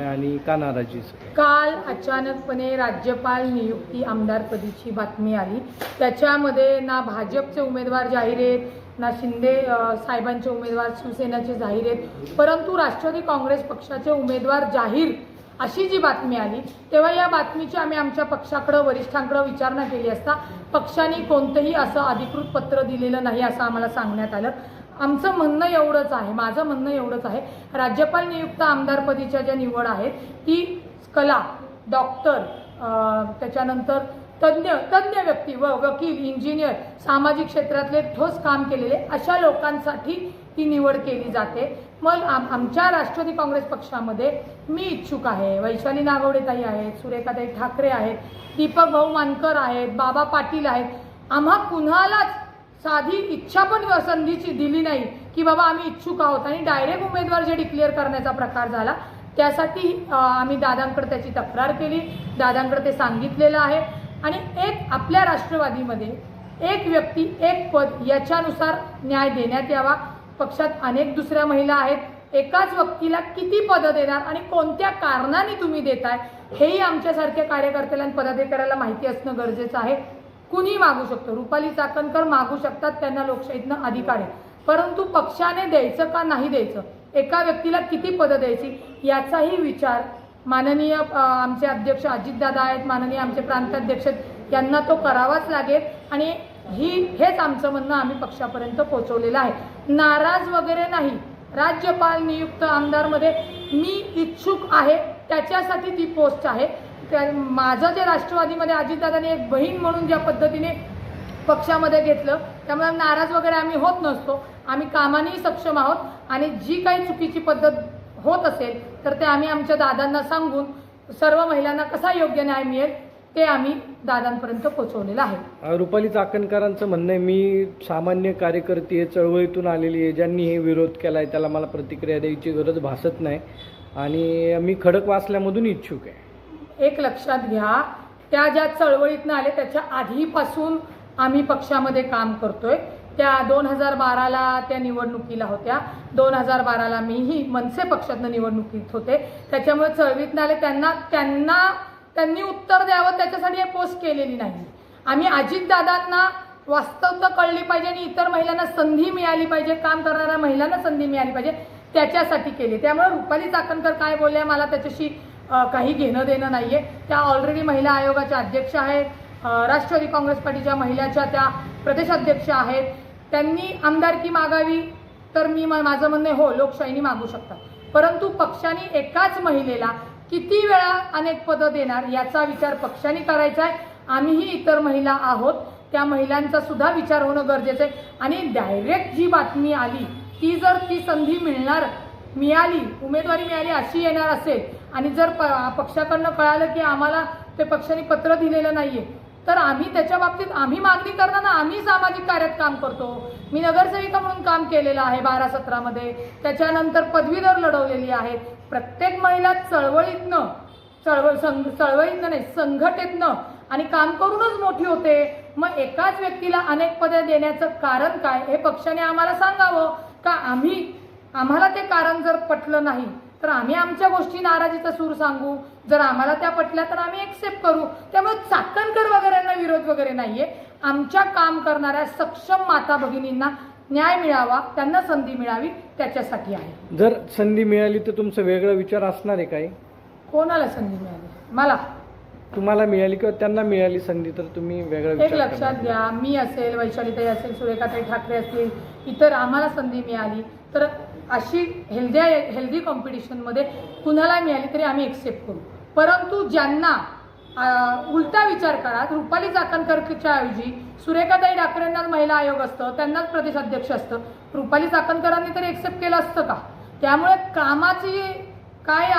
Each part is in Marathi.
आणि का नाराजी काल अचानकपणे राज्यपाल नियुक्ती आमदारपदीची बातमी आली. त्याच्यामध्ये ना भाजपचे उमेदवार जाहीर आहेत ना शिंदे अ, साहेबांचे उमेदवार शिवसेनेचे जाहीर आहेत. परंतु राष्ट्रवादी काँग्रेस पक्षाचे उमेदवार जाहीर अशी जी बातमी आली तेव्हा या बातमीची आम्ही आमच्या पक्षाकडं वरिष्ठांकडं विचारणा केली असता पक्षाने कोणतंही असं अधिकृत पत्र दिलेलं नाही असं आम्हाला सांगण्यात आलं. आमचं म्हणणं एवढंच आहे माझं म्हणणं एवढंच आहे. राज्यपाल नियुक्त आमदारपदीच्या ज्या निवड आहेत ती कला डॉक्टर त्याच्यानंतर तज्ज्ञ तज्ज्ञ व्यक्ती व वकील इंजिनियर सामाजिक क्षेत्रातले ठोस काम केलेले अशा लोकांसाठी ती निवड केली जाते. मग आम आमच्या राष्ट्रवादी काँग्रेस पक्षामध्ये मी इच्छुक आहे. वैशाली नागवडेताई आहेत सुरेखाताई ठाकरे आहेत दीपक भाऊ मानकर आहेत बाबा पाटील आहेत. आम्हा कुणालाच साधी इच्छा पण संधीची दिली नाही की बाबा आम्ही इच्छुक आहोत. आणि डायरेक्ट उमेदवार जे डिक्लेअर करण्याचा प्रकार झाला त्यासाठी आम्ही दादांकडे त्याची तक्रार केली. दादांकडे ते सांगितलेलं आहे. आणि एक आपल्या राष्ट्रवादीमध्ये एक व्यक्ती एक पद याच्यानुसार न्याय देण्यात यावा. पक्षात अनेक दुसऱ्या महिला आहेत. एकाच व्यक्तीला किती पदं देणार आणि कोणत्या कारणाने तुम्ही देताय हेही आमच्यासारख्या कार्यकर्त्याला आणि पदाधिकाऱ्याला माहिती असणं गरजेचं आहे. कुणी मागू शकतो. रुपाली चाकणकर मागू शकतात त्यांना लोकशाहीतनं अधिकार आहे. परंतु पक्षाने द्यायचं का नाही द्यायचं? एका व्यक्तीला किती पदं द्यायची? याचाही विचार माननीय आमचे अध्यक्ष अजितदादा आहेत माननीय आमचे प्रांताध्यक्ष यांना तो करावाच लागेल. आणि ही हेच आमचं म्हणणं आम्ही पक्षापर्यंत पोहोचवलेलं आहे. नाराज वगैरे नाही. राज्यपाल नियुक्त आमदारमध्ये मी इच्छुक आहे. त्याच्यासाठी ती पोस्ट आहे. त्या माझं जे राष्ट्रवादीमध्ये अजितदादांनी एक बहीण म्हणून ज्या पद्धतीने पक्षामध्ये घेतलं त्यामुळे नाराज वगैरे आम्ही होत नसतो. आम्ही कामानेही सक्षम आहोत आणि जी काही चुकीची पद्धत होत असेल तर ते आम्ही आमच्या दादांना सांगून सर्व महिलांना कसा योग्य न्याय मिळेल ते आम्ही दादांपर्यंत पोहोचवलेलं आहे. रुपाली चाकणकरांचं म्हणणं आहे मी सामान्य कार्यकर्ती आहे चळवळीतून आलेली आहे ज्यांनी हे विरोध केला आहे त्याला मला प्रतिक्रिया द्यायची गरज भासत नाही. आणि मी खडकवासल्यामधून इच्छुक आहे. एक लक्षात घ्या. त्या ज्या चळवळीतनं आले त्याच्या आधीपासून आम्ही पक्षामध्ये काम करतोय. त्या दोन हजार बाराला त्या निवडणुकीला होत्या. दोन हजार बाराला मीही मनसे पक्षातनं निवडणुकीत होते. त्याच्यामुळे चळवळीतनं आले त्यांना त्यांना त्यांनी उत्तर द्यावं त्याच्यासाठी हे पोस्ट केलेली नाही. आम्ही अजितदादांना वास्तवता कळली पाहिजे आणि इतर महिलांना संधी मिळाली पाहिजे. काम करणाऱ्या महिलांना संधी मिळाली पाहिजे. त्याच्यासाठी केली. त्यामुळे रुपाली चाकणकर काय बोलल्या मला त्याच्याशी काही घेणं देणं नाही आहे त्या ऑलरेडी महिला आयोगाच्या अध्यक्ष आहेत. राष्ट्रवादी काँग्रेस पार्टीच्या महिलाच्या त्या प्रदेशाध्यक्ष आहेत. त्यांनी आमदारकी मागावी तर मी माझं म्हणणं आहे, हो लोकशाहीने मागू शकतात. परंतु पक्षाने एकाच महिलेला किती वेळा अनेक पदं देणार याचा विचार पक्षाने करायचा आहे आम्हीही इतर महिला आहोत. त्या महिलांचा सुद्धा विचार होणं गरजेचं आहे आणि डायरेक्ट जी बातमी आली ती जर ती संधी मिळणार मिळाली उमेदवारी मिळाली अशी येणार असेल. आणि जर प पक्षाकडनं कळालं की आम्हाला ते पक्षाने पत्र दिलेलं नाहीये तर आम्ही त्याच्या बाबतीत आम्ही मागणी करताना आम्ही सामाजिक कार्यात काम करतो. मी नगरसेविका म्हणून काम केलेलं आहे बारा सतरामध्ये त्याच्यानंतर पदवीधर लढवलेली आहे. प्रत्येक महिला चळवळीतनं चळवळ संघ चळवळीतनं नाही संघटेतनं आणि काम करूनच मोठी होते. मग एकाच व्यक्तीला अनेक पदे देण्याचं कारण काय हे पक्षाने आम्हाला सांगावं का आम्ही आम्हाला ते कारण जर पटलं नाही तर आम्ही आमच्या गोष्टी नाराजीचा सूर सांगू. जर आम्हाला त्या पटल्या तर आम्ही एक्सेप्ट करू. त्यामुळे चाकणकर वगैरेंना विरोध वगैरे नाहीये. आमच्या काम करणाऱ्या सक्षम माता भगिनींना न्याय मिळावा त्यांना संधी मिळावी त्याच्यासाठी आहे. जर संधी मिळाली तर तुमचा वेगळा विचार असणार आहे काही कोणाला संधी मिळाली? मला. तुम्हाला मिळाली किंवा त्यांना मिळाली संधी तर तुम्ही वेगळा एक विचार लक्षात करणार. घ्या मी असेल वैशालीताई असेल सुरेखाताई ठाकरे असतील इतर आम्हाला संधी मिळाली तर अशी हेल्दी हेल्दी कॉम्पिटिशनमध्ये कुणाला मिळाली तरी आम्ही एक्सेप्ट करू परंतु ज्यांना अं, उलटा विचार करा रुपाली चाकणकरच्या ऐवजी सुरेखाताई ठाकरेंना महिला आयोग असतं त्यांनाच प्रदेशाध्यक्ष असतं रुपाली चाकणकरांनी तरी एक्सेप्ट केलं असतं का त्यामुळे कामाची काय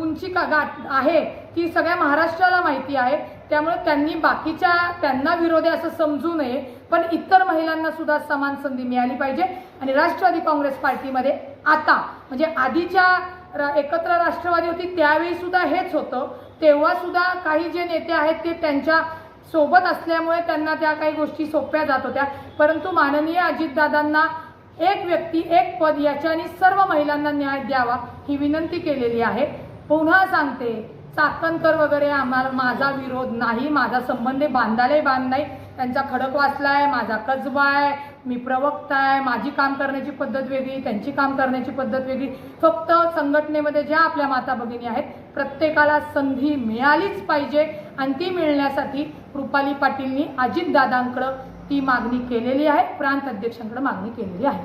उंची का गाठ आहे ती सगळ्या महाराष्ट्राला माहिती आहे. त्यामुळे त्यांनी बाकीच्या त्यांना विरोधी असं समजू नये पण इतर महिलांना सुद्धा समान संधी मिळाली पाहिजे. आणि राष्ट्रवादी काँग्रेस पार्टीमध्ये आता म्हणजे आधीच्या एकत्र राष्ट्रवादी होती त्यावेळी सुद्धा हेच होतं. तेव्हा सुद्धा काही जे नेते आहेत ते त्यांच्यासोबत असल्यामुळे त्यांना त्या काही गोष्टी सोप्या जात होत्या. परंतु माननीय अजितदादांना एक व्यक्ती एक पद याच्याने सर्व महिलांना न्याय द्यावा. ही विनंती केलेली आहे. पुन्हा सांगते चाकणकर वगैरे आम्हाला माझा विरोध नाही माझा संबंध बांधाले बांध नाही. त्यांचा खडक आहे माझा कजबा आहे मी प्रवक्ता आहे माझी काम करण्याची पद्धत वेगळी त्यांची काम करण्याची पद्धत वेगळी. फक्त संघटनेमध्ये ज्या आपल्या माता भगिनी आहेत प्रत्येकाला संधी मिळालीच पाहिजे आणि ती मिळण्यासाठी रुपाली पाटीलनी अजितदादांकडं ती मागणी केलेली आहे प्रांत अध्यक्षांकडे मागणी केलेली आहे.